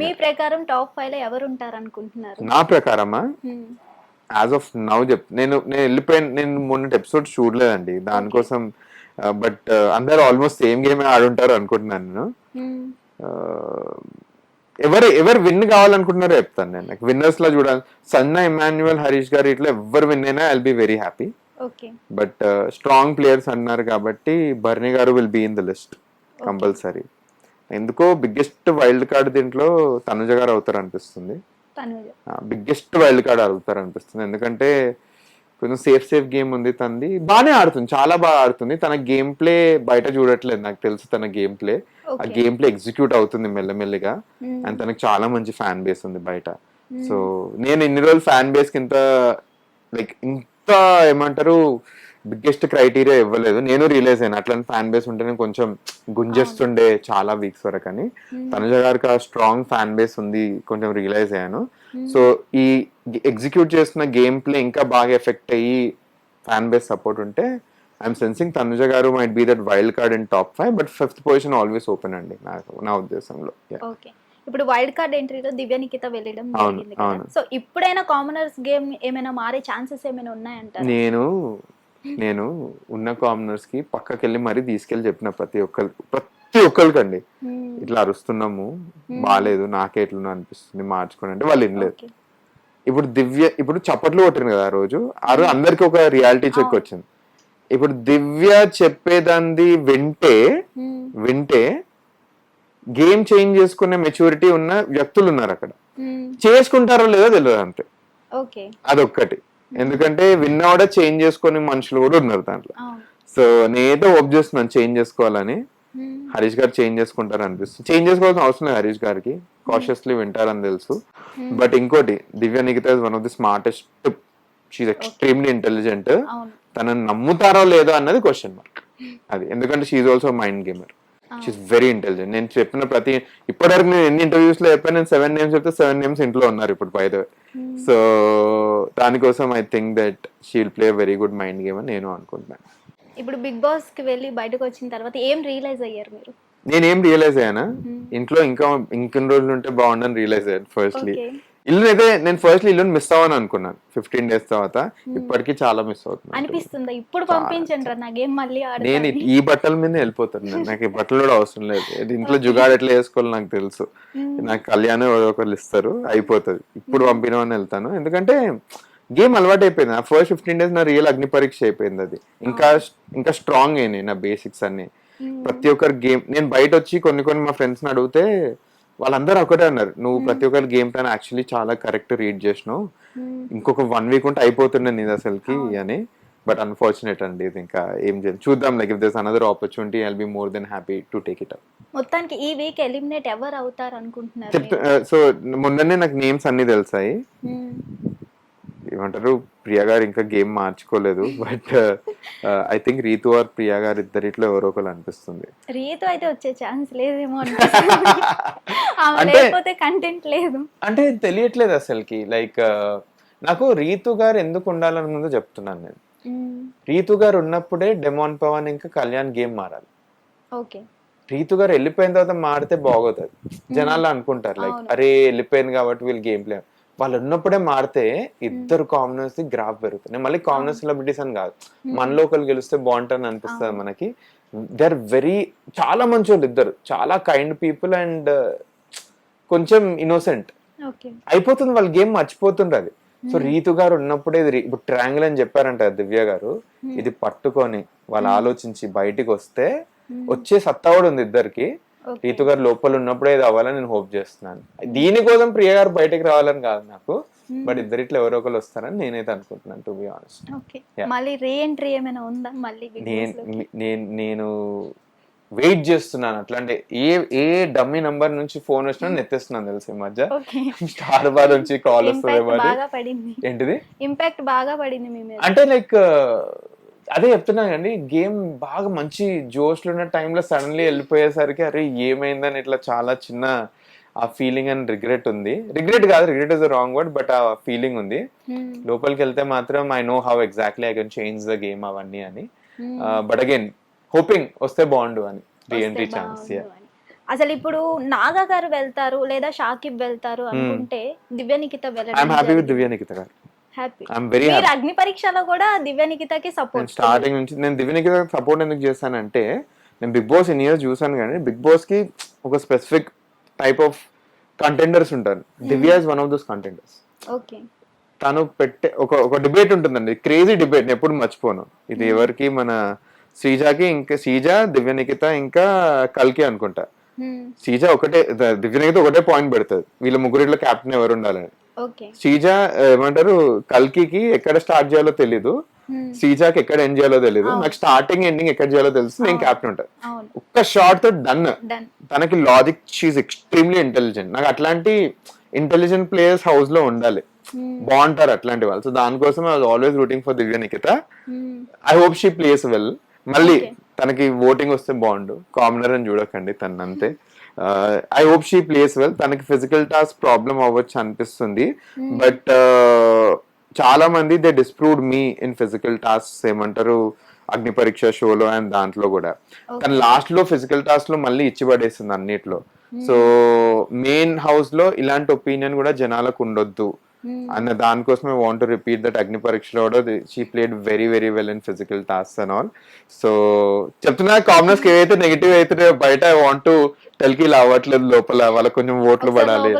మీ ప్రకారం టాప్ ఫైవ్లో ఎవరు ఉంటారు అనుకుంటున్నారు నా ప్రకారమా. యాజ్ ఆఫ్ నౌ చెప్ నేను నేను వెళ్ళిపోయాను నేను మొన్న ఎపిసోడ్ చూడలేదండి. దానికోసం బట్ అందరు ఆల్మోస్ట్ సేమ్ గేమ్ ఆడుంటారు అనుకుంటున్నాను నేను. Hmm. Uh, ఎవరు ఎవరు విన్ కావాలనుకుంటున్నారో చెప్తాను నేను. నాకు విన్నర్స్లో చూడాలి. సన్న ఇమాన్యువల్ హరీష్ గారు ఇట్లా ఎవరు విన్ అయినా I'll be very happy but strong players అన్నారు కాబట్టి బర్నీ గారు will be in the list compulsory ఎందుకో బిగ్గెస్ట్ వైల్డ్ కార్డ్ దీంట్లో తనుజ గారు అవుతారు అనిపిస్తుంది బిగ్గెస్ట్ వైల్డ్ కార్డ్ అవుతారు అనిపిస్తుంది ఎందుకంటే కొంచెం సేఫ్ సేఫ్ గేమ్ ఉంది తనది. బాగానే ఆడుతుంది చాలా బాగా ఆడుతుంది. తన గేమ్ ప్లే బయట చూడట్లేదు నాకు తెలుసు తన గేమ్ ప్లే ఆ గేమ్ ప్లే ఎగ్జిక్యూట్ అవుతుంది మెల్లమెల్లిగా. అండ్ తనకి చాలా మంచి ఫ్యాన్ బేస్ ఉంది బయట. సో నేను ఇన్ని రోజులు ఫ్యాన్ బేస్ కింద లైక్ ఇంత ఏమంటారు బిగ్గెస్ట్ క్రైటీరియా ఇవ్వలేదు. నేను రియలైజ్ అయ్యాను అట్లాంటి ఫ్యాన్ బేస్ ఉంటేనే కొంచెం గుంజేస్తుండే చాలా వీక్స్ వరకు అని. తనుజ గారికి ఆ స్ట్రాంగ్ ఫ్యాన్ బేస్ ఉంది కొంచెం రియలైజ్ అయ్యాను. సో ఈ ఎగ్జిక్యూట్ చేస్తున్న గేమ్ ప్లే ఇంకా బాగా ఎఫెక్ట్ అయ్యి ఫ్యాన్ బేస్ సపోర్ట్ ఉంటే ఐఎమ్ సెన్సింగ్ తనుజ గారు might be that wild card in top five but fifth position always open అండి నాకు నా ఉద్దేశంలో. ఇప్పుడు వైల్డ్ కార్డ్ ఎంట్రీలో దివ్య నిఖిత వెళ్ళడం జరిగింది. సో ఇప్పుడైనా కామనర్స్ గేమ్ ఏమైనా మారే ఛాన్సెస్ ఏమైనా ఉన్నాయంటారా? నేను నేను ఉన్న కామనర్స్కి పక్కకి వెళ్ళి మరీ తీసుకెళ్ళి చెప్పిన ప్రతి ఒక్కరు ప్రతి ఒక్కరికండి Hmm. ఇట్లా అరుస్తున్నాము. బాగాలేదు నాకే ఎట్లున్నా అనిపిస్తుంది మార్చుకోండి అంటే వాళ్ళు వినలేదు ఇప్పుడు దివ్య ఇప్పుడు చప్పట్లు కొట్టింది కదా ఆ రోజు ఆ రోజు అందరికి ఒక రియాలిటీ చెక్. వచ్చింది. ఇప్పుడు దివ్య చెప్పేదాన్ని వింటే. వింటే గేమ్ చేంజ్ చేసుకునే మెచ్యూరిటీ ఉన్న వ్యక్తులు ఉన్నారు అక్కడ. చేసుకుంటారో లేదో తెలియదు అంతే. అదొక్కటి. ఎందుకంటే విన్నా కూడా చేంజ్ చేసుకునే మనుషులు కూడా ఉన్నారు దాంట్లో. సో నేనైతే హోప్ చేస్తున్నాను చేంజ్ చేసుకోవాలని. హరీష్ గారు చేంజ్ చేసుకుంటారు అనిపిస్తుంది. చేంజ్ చేసుకోవాల్సిన అవసరం లేదు హరీష్ గారికి. కాషియస్లీ వింటారని తెలుసు. బట్ ఇంకోటి Divya Nikhita is one of the smartest she's extremely intelligent తనని నమ్ముతారో లేదో అన్నది క్వశ్చన్ మార్క్ అది. ఎందుకంటే she's also mind gamer she's very intelligent నేను చెప్పిన ప్రతి ఇప్పటివరకు నేను ఎన్ని ఇంటర్వ్యూస్లో చెప్పాను నేను సెవెన్ నేమ్స్ చెప్తే సెవెన్ నేమ్స్ ఇంట్లో ఉన్నారు ఇప్పుడు పై సో దానికోసం I think that she will play very good mind game అని నేను అనుకుంటున్నాను. ఇప్పుడు బిగ్ బాస్కి వెళ్ళి బయటకు వచ్చిన తర్వాత ఏం రియలైజ్ అయ్యారు మీరు? నేనేం రియలైజ్ అయ్యానా? ఇంట్లో ఇంకా ఇంకొన్ని రోజులు ఉంటే బాగుండని రియలైజ్ అయ్యాను ఫస్ట్లీ ఇల్లు అయితే నేను ఫస్ట్లీ ఇల్లుని మిస్ అవ్వని అనుకున్నాను. ఫిఫ్టీన్ డేస్ తర్వాత ఇప్పటికీ చాలా మిస్ అవుతున్నాను. అనిపిస్తుందా. ఇప్పుడు పంపించండి రా నా గేమ్ మళ్ళీ నేను ఈ బట్టల మీద వెళ్ళిపోతాను నేను. నాకు ఈ బట్టలు కూడా అవసరం లేదు. ఇంట్లో జుగాడు ఎట్లా వేసుకోవాలో నాకు తెలుసు. నాకు కళ్యాణం ఎవరో ఒకరు ఇస్తారు అయిపోతుంది. ఇప్పుడు పంపినవని వెళ్తాను. ఎందుకంటే గేమ్ అలవాటు అయిపోయింది. నా ఫస్ట్ ఫిఫ్టీన్ డేస్ నా రియల్ అగ్ని పరీక్ష అయిపోయింది అది. ఇంకా ఇంకా స్ట్రాంగ్ అయినాయి నా బేసిక్స్ అన్ని. ప్రతి ఒక్కరు గేమ్ నేను బయట వచ్చి కొన్ని కొన్ని మా ఫ్రెండ్స్ అడిగితే వాళ్ళందరూ ఒకటే అన్నారు. నువ్వు ప్రతి ఒక్కరు గేమ్ ప్లాన్ యాక్చువల్లీ చాలా కరెక్ట్ రీడ్ చేసినావు. ఇంకొక వన్ వీక్ ఉంటే అయిపోతుండే నీది అసలుకి అని. బట్ అన్ఫార్చునేట్ అండి ఇది ఇంకా ఏం చేయాలి. చూద్దాం like if this another opportunity I'll be more then happy to take it up మొత్తానికి ఈ వీక్ ఎలిమినేట్ ఎవరు అవుతారు అనుకుంటున్నారు సో మొన్ననే నాకు నేమ్స్ అన్ని తెలిసాయి. ఏమంటారు ప్రియా గారు ఇంకా game మార్చుకోలేదు but I think Ritu or Priya గారు ఇద్దరిట్లో ఎవరో ఒకరు అనిపిస్తుంది. రీతు అయితే వచ్చే ఛాన్స్ లేదేమో లేకపోతే కంటెంట్ లేదు. అంటే తెలియట్లేదు అసలుకి లైక్ నాకు రీతు గారు ఎందుకు ఉండాలని ముందు చెప్తున్నాను నేను. Hmm. రీతు గారు ఉన్నప్పుడే డెమాన్ పవన్ ఇంకా కళ్యాణ్ గేమ్ మారాలి. ఓకే రీతు గారు వెళ్ళిపోయిన తర్వాత మారితే బాగోతుంది జనాలు అనుకుంటారు లైక్. అరే వెళ్ళిపోయింది కాబట్టి వీళ్ళు గేమ్ ప్లే వాళ్ళు ఉన్నప్పుడే మారితే ఇద్దరు కామనర్స్ గ్రాఫ్ పెరుగుతుంది. మళ్ళీ కామనర్ సెలబ్రిటీస్ అని కాదు. మనలో ఒకరు గెలిస్తే బాగుంటుంది అనిపిస్తుంది మనకి. దే ఆర్ వెరీ చాలా మంచి వాళ్ళు ఇద్దరు. చాలా కైండ్ పీపుల్ అండ్ కొంచెం ఇన్నోసెంట్ అయిపోతుంది వాళ్ళ గేమ్ మర్చిపోతుండ్రు అది. సో రీతు గారు ఉన్నప్పుడే ఇది ఇప్పుడు ట్రయాంగిల్ అని చెప్పారంట దివ్య గారు. ఇది పట్టుకొని వాళ్ళు ఆలోచించి బయటికి వస్తే వచ్చే సత్తా కూడా ఉంది ఇద్దరికి. రీతు గారు లోపల ఉన్నప్పుడే ఇది అవ్వాలని నేను హోప్ చేస్తున్నాను. దీనికోసం ప్రియ గారు బయటికి రావాలని కాదు నాకు బట్ ఇద్దరిట్లో ఎవరో ఒకరు వస్తారని నేనైతే అనుకుంటున్నాను టు బి ఆనెస్ట్. మళ్ళీ రీ ఎంట్రీ ఏమైనా ఉందా? మళ్ళీ నేను? నేను వెయిట్ చేస్తున్నాను అట్లా అంటే ఏ ఏ డమ్మీ నంబర్ నుంచి ఫోన్ వచ్చినా నేను ఎత్తేస్తున్నాను తెలుసు ఈ మధ్య? స్టార్ బార్ నుంచి కాల్ వస్తుంది ఏంటిది? ఇంపాక్ట్ బాగా పడింది అంటే లైక్ అదే చెప్తున్నాను అండి గేమ్ బాగా మంచి జోష్లో ఉన్న టైంలో సడన్లీ వెళ్ళిపోయేసరికి అరే ఏమైందని ఇట్లా చాలా చిన్న ఆ ఫీలింగ్ అండ్ రిగ్రెట్ ఉంది రిగ్రెట్ కాదు regret is wrong word but ఆ ఫీలింగ్ ఉంది Hmm. లోపలికి వెళ్తే మాత్రం I know how exactly I can change the game అవన్నీ అని Hmm. బట్ అగైన్ హోపింగ్ వస్తే బాగుండు అని రీ వస్తే ఎంట్రీ ఛాన్స్. అసలు ఇప్పుడు నాగా గారు వెళ్తారు లేదా షాకిబ్ వెళ్తారు అనుకుంటే Divya Nikhita I'm happy with Divya Nikhita గారు హ్యాపీ ఐఎమ్ వెరీ మీరు అగ్ని పరీక్షలో కూడా దివ్య నిఖితకి నేను సపోర్ట్ స్టార్టింగ్ నుంచి నేను దివ్య నిఖిత సపోర్ట్ ఎందుకు చేశానంటే నేను బిగ్ బాస్ ఇన్ ఇయర్స్ చూసాను కానీ బిగ్ బాస్కి ఒక స్పెసిఫిక్ టైప్ ఆఫ్ కంటెండర్స్ ఉంటారు. Divya is one of those contenders okay తను పెట్టే ఒక ఒక డిబేట్ ఉంటుందండి. క్రేజీ డిబేట్ ఎప్పుడు మర్చిపోను. ఇది ఎవరికి మన శ్రీజాకి ఇంకా శ్రీజ దివ్య నిఖిత ఇంకా కల్కి అనుకుంటా. శ్రీజ ఒకటే ద- దివ్య నిఖిత ఒకటే పాయింట్ పెడుతుంది. వీళ్ళ ముగ్గురిట్లో కెప్టెన్ ఎవరు ఉండాలని. శ్రీజ ఏమంటారు కల్కికి ఎక్కడ స్టార్ట్ చేయాలో తెలీదు. శ్రీజాకి ఎక్కడ ఎండ్ చేయాలో తెలీదు. నాకు స్టార్టింగ్ ఎండింగ్ ఎక్కడ చేయాలో తెలుసు. నేను క్యాప్టెన్ అవును. ఒక్క షార్ట్తో డన్ డన్ తనకి లాజిక్ షీఈ్ ఎక్స్ట్రీమ్లీ ఇంటెలిజెంట్ నాకు అట్లాంటి ఇంటెలిజెంట్ ప్లేయర్స్ హౌస్లో ఉండాలి. బాగుంటారు అట్లాంటి వాళ్ళు. సో దానికోసం I always rooting for Divya Nikhita. I hope she plays well మళ్ళీ తనకి ఓటింగ్ వస్తే బాగుండు. కామనర్ అని చూడకండి తను అంతే. I hope she plays well తనకి ఫిజికల్ టాస్క్ ప్రాబ్లం అవ్వచ్చు అనిపిస్తుంది. బట్ చాలా మంది they disproved me in physical task ఏమంటారు? అగ్ని పరీక్ష షోలో అండ్ దాంట్లో కూడా. తను లాస్ట్లో ఫిజికల్ టాస్క్లో మళ్ళీ ఇచ్చి పడేస్తుంది అన్నిట్లో సో మెయిన్ హౌస్లో ఇలాంటి ఒపీనియన్ కూడా జనాలకు ఉండొద్దు. అన్న దానికోసమే వాంట్ టు రిపీట్ దట్ అగ్ని పరీక్షలో కూడా she played very very well in physical task and all so చెప్తున్నా కామనర్స్కి ఏవైతే నెగిటివ్ అయితే బయట ఐ వాంట్ టు టెల్కి ఇలా అవ్వట్లేదు లోపల వాళ్ళకి కొంచెం ఓట్లు పడాలి.